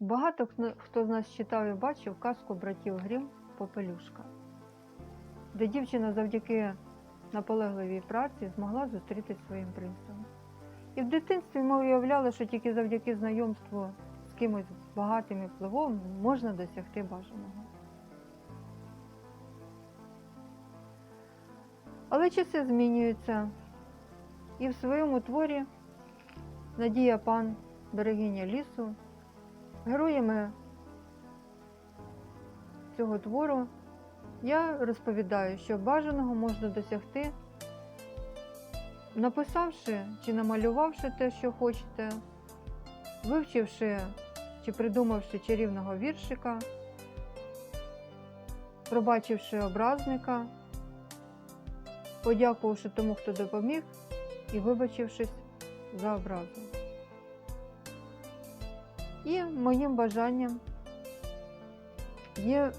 Багато хто- з нас читав і бачив казку братів Грім Попелюшка, де дівчина завдяки наполегливій праці змогла зустрітись своїм принцем. І в дитинстві ми уявляли, що тільки завдяки знайомству з кимось багатим і впливовим можна досягти бажаного. Але часи змінюються, і в своєму творі Надія пан, берегиня лісу, героями цього твору я розповідаю, що бажаного можна досягти, написавши чи намалювавши те, що хочете, вивчивши чи придумавши чарівного віршика, пробачивши образника, подякувавши тому, хто допоміг, і вибачившись за образу. І моїм бажанням є,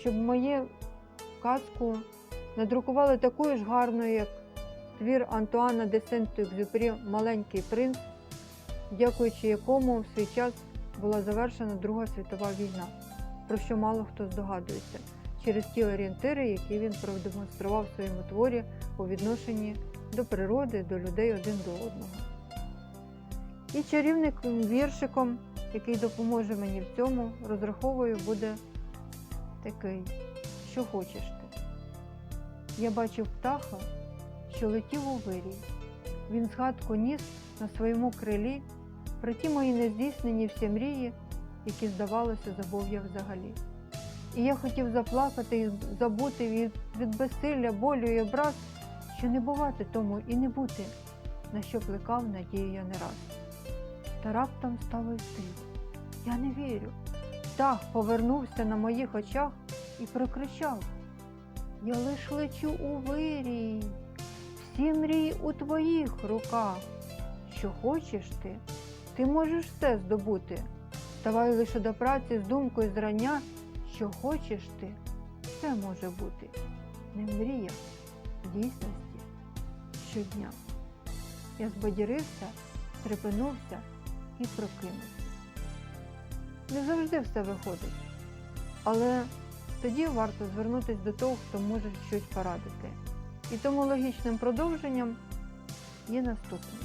щоб мою казку надрукували такою ж гарною, як твір Антуана де Сент-Екзюпері Маленький принц, дякуючи якому в свій час була завершена Друга світова війна, про що мало хто здогадується, через ті орієнтири, які він продемонстрував в своєму творі у відношенні до природи, до людей один до одного. І чарівником віршиком, який допоможе мені в цьому, розраховую, буде такий, що хочеш ти. Я бачив птаха, що летів у вирій. Він згадку ніс на своєму крилі про ті мої нездійснені всі мрії, які, здавалося, забув я взагалі. І я хотів заплакати і забути від, від безсилля, болю і образ, що не бувати тому і не бути, на що плекав надію я не раз. Та раптом стало йти. Я не вірю. Птах повернувся на моїх очах і прокричав. Я лиш лечу у вирій, всі мрії у твоїх руках. Що хочеш ти, ти можеш все здобути. Ставай лише до праці з думкою зрання, що хочеш ти, все може бути. Не в мріях, в дійсності щодня. Я збадірився, стрепенувся і прокинувся. Не завжди все виходить, але тоді варто звернутися до того, хто може щось порадити. І тому логічним продовженням є наступне.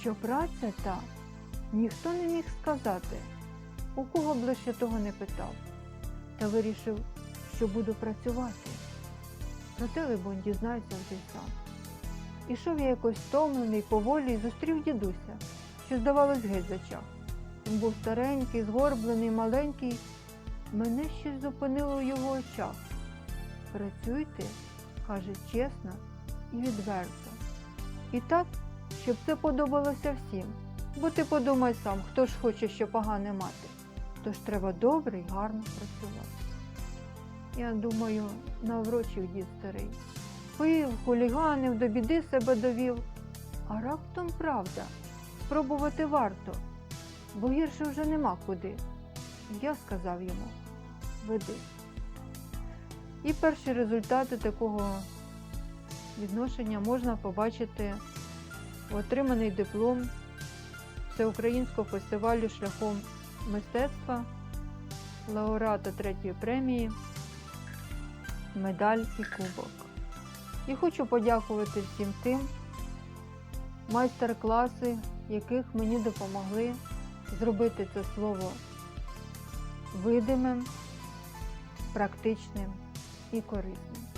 Що праця та ніхто не міг сказати, у кого б лише того не питав, та вирішив, що буду працювати. Проте, либонь, дізнайся вже сам. Ішов я якось втомлений, поволі і зустрів дідуся, що, здавалось, геть зачав. Він був старенький, згорблений, маленький. Мене щось зупинило у його очах. Працюйте, каже чесно і відверто. І так, щоб це подобалося всім. Бо ти подумай сам, хто ж хоче що погане мати. Тож треба добре і гарно працювати. Я думаю, наврочив дід старий. Пив, хуліганив, до біди себе довів. А раптом правда, спробувати варто, бо гірше вже нема куди. Я сказав йому веди. І перші результати такого відношення можна побачити в отриманий диплом Всеукраїнського фестивалю шляхом мистецтва, лауреата третьої премії, медаль і кубок. І хочу подякувати всім тим майстер-класи, яких мені допомогли зробити це слово видимим, практичним і корисним.